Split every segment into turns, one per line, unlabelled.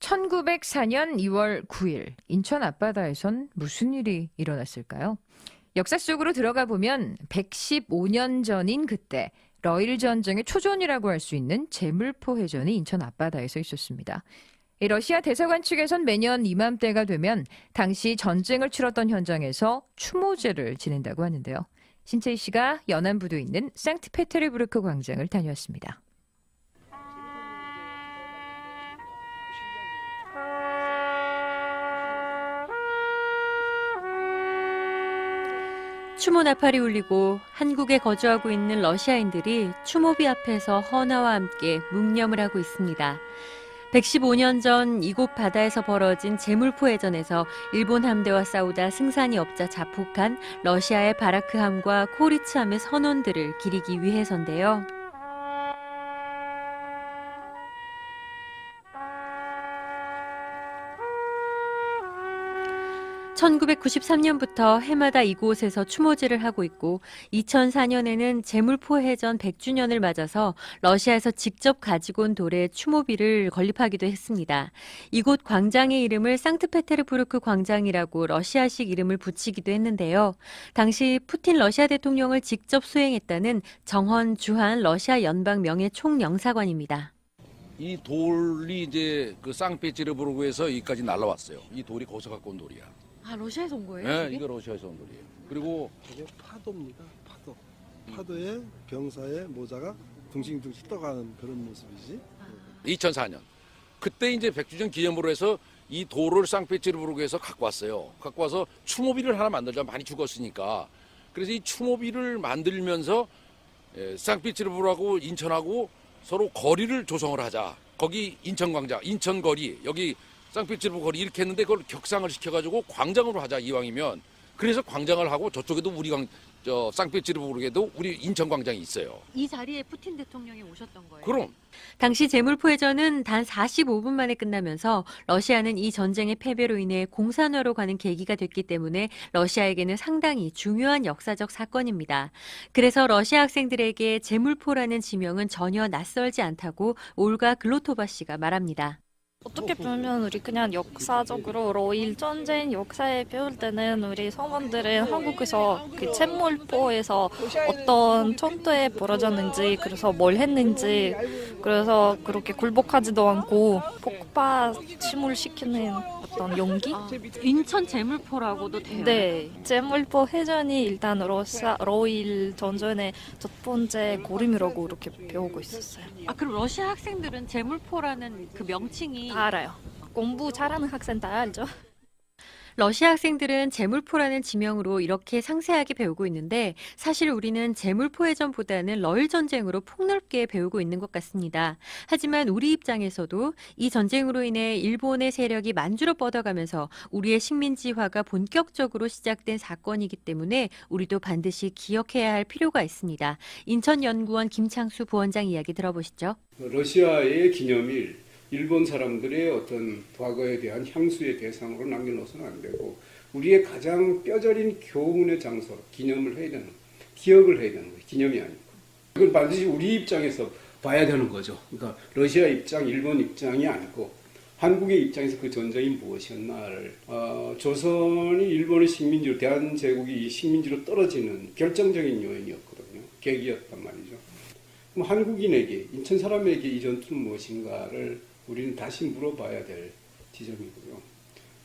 1904년 2월 9일 인천 앞바다에선 무슨 일이 일어났을까요? 역사 속으로 들어가 보면 115년 전인 그때 러일 전쟁의 초전이라고 할 수 있는 제물포 해전이 인천 앞바다에서 있었습니다. 이 러시아 대사관 측에선 매년 이맘때가 되면 당시 전쟁을 치렀던 현장에서 추모제를 지낸다고 하는데요. 신채희 씨가 연안부두에 있는 상트페테르부르크 광장을 다녀왔습니다.
추모 나팔이 울리고 한국에 거주하고 있는 러시아인들이 추모비 앞에서 헌화와 함께 묵념을 하고 있습니다. 115년 전 이곳 바다에서 벌어진 제물포 해전에서 일본 함대와 싸우다 승산이 없자 자폭한 러시아의 바라크함과 코리츠함의 선원들을 기리기 위해서인데요. 1993년부터 해마다 이곳에서 추모제를 하고 있고 2004년에는 제물포 해전 100주년을 맞아서 러시아에서 직접 가지고 온 돌에 추모비를 건립하기도 했습니다. 이곳 광장의 이름을 상트페테르부르크 광장이라고 러시아식 이름을 붙이기도 했는데요. 당시 푸틴 러시아 대통령을 직접 수행했다는 정헌 주한 러시아 연방 명예 총영사관입니다.
이 돌이 이제 그 상페치르부르크에서 여기까지 날라왔어요. 이 돌이 거기서 갖고 온 돌이야.
아 러시아에서 온 거예요?
네, 이거 러시아에서 온 돌이에요. 그리고
이게 파도입니다. 파도. 파도에 병사의 모자가 둥실둥실 떠가는 그런 모습이지.
2004년 그때 이제 백주년 기념으로 해서 이 돌을 상페치르부르크에서 갖고 왔어요. 갖고 와서 추모비를 하나 만들자 많이 죽었으니까. 그래서 이 추모비를 만들면서 예, 상페치르부르크하고 인천하고 서로 거리를 조성을 하자. 거기 인천광장, 인천거리, 여기 상페치르부르크 거리 이렇게 했는데 그걸 격상을 시켜가지고 광장으로 하자 이왕이면. 그래서 광장을 하고 저쪽에도 우리 광, 저 상페치르부르크에도 우리 인천 광장이 있어요.
이 자리에 푸틴 대통령이 오셨던 거예요?
그럼
당시 제물포 해전은 단 45분 만에 끝나면서 러시아는 이 전쟁의 패배로 인해 공산화로 가는 계기가 됐기 때문에 러시아에게는 상당히 중요한 역사적 사건입니다. 그래서 러시아 학생들에게 제물포라는 지명은 전혀 낯설지 않다고 올가 글로토바 씨가 말합니다.
어떻게 보면 우리 그냥 역사적으로 러일 전쟁 역사에 배울 때는 우리 성원들은 한국에서 그 챗물포에서 어떤 전투에 벌어졌는지 그래서 뭘 했는지 그래서 그렇게 굴복하지도 않고 폭파침을 시키는 어떤 용기?
인천 제물포라고도 돼요.
네, 챗물포 해전이 일단 러시아 러일 전전의 첫 번째 고림이라고 이렇게 배우고 있었어요.
아 그럼 러시아 학생들은 제물포라는 그 명칭이
다 알아요. 공부 잘하는 학생 다 알죠?
러시아 학생들은 제물포라는 지명으로 이렇게 상세하게 배우고 있는데 사실 우리는 제물포 해전보다는 러일 전쟁으로 폭넓게 배우고 있는 것 같습니다. 하지만 우리 입장에서도 이 전쟁으로 인해 일본의 세력이 만주로 뻗어가면서 우리의 식민지화가 본격적으로 시작된 사건이기 때문에 우리도 반드시 기억해야 할 필요가 있습니다. 인천연구원 김창수 부원장 이야기 들어보시죠.
러시아의 기념일, 일본 사람들의 어떤 과거에 대한 향수의 대상으로 남겨놓아서는 안 되고 우리의 가장 뼈저린 교훈의 장소, 기념을 해야 되는, 기억을 해야 되는 거예요. 기념이 아니고. 이건 반드시 우리 입장에서 봐야 되는 거죠. 그러니까 러시아 입장, 일본 입장이 아니고 한국의 입장에서 그 전쟁이 무엇이었나를 어, 조선이 일본의 식민지로 대한제국이 식민지로 떨어지는 결정적인 요인이었거든요. 계기였단 말이죠. 그럼 한국인에게 인천 사람에게 이 전투는 무엇인가를 우리는 다시 물어봐야 될 지점이고요.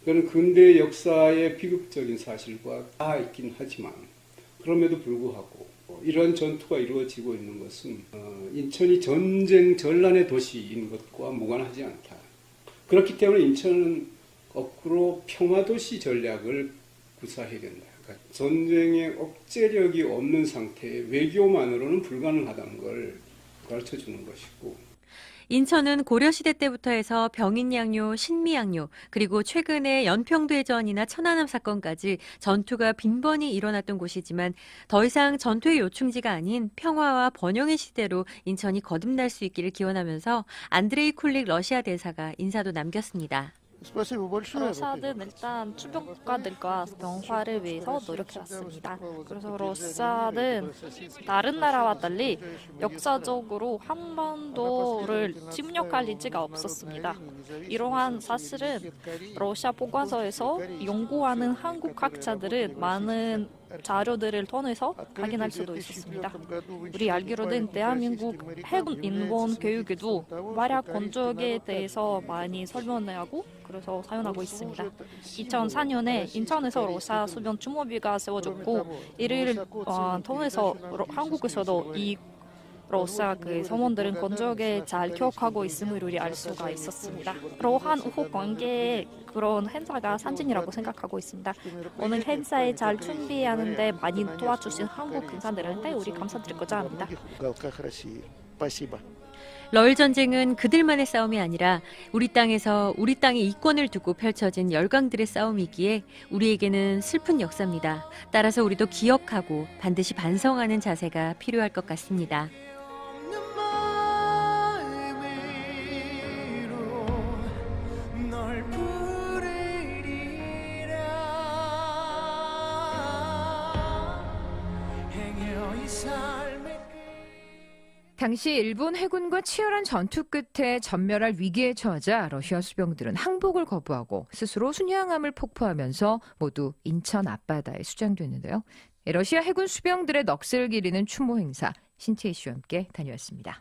그거는 근대 역사의 비극적인 사실과 다 있긴 하지만 그럼에도 불구하고 이러한 전투가 이루어지고 있는 것은 어, 인천이 전쟁 전란의 도시인 것과 무관하지 않다. 그렇기 때문에 인천은 거꾸로 평화도시 전략을 구사해야 된다. 그러니까 전쟁의 억제력이 없는 상태에 외교만으로는 불가능하다는 걸 가르쳐 주는 것이고
인천은 고려시대 때부터 해서 병인양요, 신미양요, 그리고 최근에 연평도해전이나 천안함 사건까지 전투가 빈번히 일어났던 곳이지만 더 이상 전투의 요충지가 아닌 평화와 번영의 시대로 인천이 거듭날 수 있기를 기원하면서 안드레이 쿨릭 러시아 대사가 인사도 남겼습니다.
Спасибо большое.
러시아는 일단 추병국가들과 평화를 위해서 노력해왔습니다. 그래서 러시아는 다른 나라와 달리 역사적으로 한반도를 침략할 의지가 없었습니다. 이러한 사실은 러시아 보관소에서 연구하는 한국 학자들은 많은 자료들을 통해서 확인할 수도 있었습니다. 우리 알기로는 대한민국 해군 인원 교육에도 마약 건조기에 대해서 많이 설명하고 그래서 사용하고 있습니다. 2004년에 인천에서 러시아 수변 추모비가 세워졌고 이를 어, 통해서 러- 한국에서도 이 러시아 그 섬원들은 건조하게 잘 기억하고 있음을 우리 알 수가 있었습니다. 러한 우호 관계의 그런 행사가 상징이라고 생각하고 있습니다. 오늘 행사에 잘 준비하는데 많이 도와주신 한국 군사들한테 우리 감사드리고자 합니다.
러일 전쟁은 그들만의 싸움이 아니라 우리 땅에서 우리 땅의 이권을 두고 펼쳐진 열강들의 싸움이기에 우리에게는 슬픈 역사입니다. 따라서 우리도 기억하고 반드시 반성하는 자세가 필요할 것 같습니다.
당시 일본 해군과 치열한 전투 끝에 전멸할 위기에 처하자 러시아 수병들은 항복을 거부하고 스스로 순양함을 폭파하면서 모두 인천 앞바다에 수장됐는데요. 러시아 해군 수병들의 넋을 기리는 추모 행사 신채희 씨와 함께 다녀왔습니다.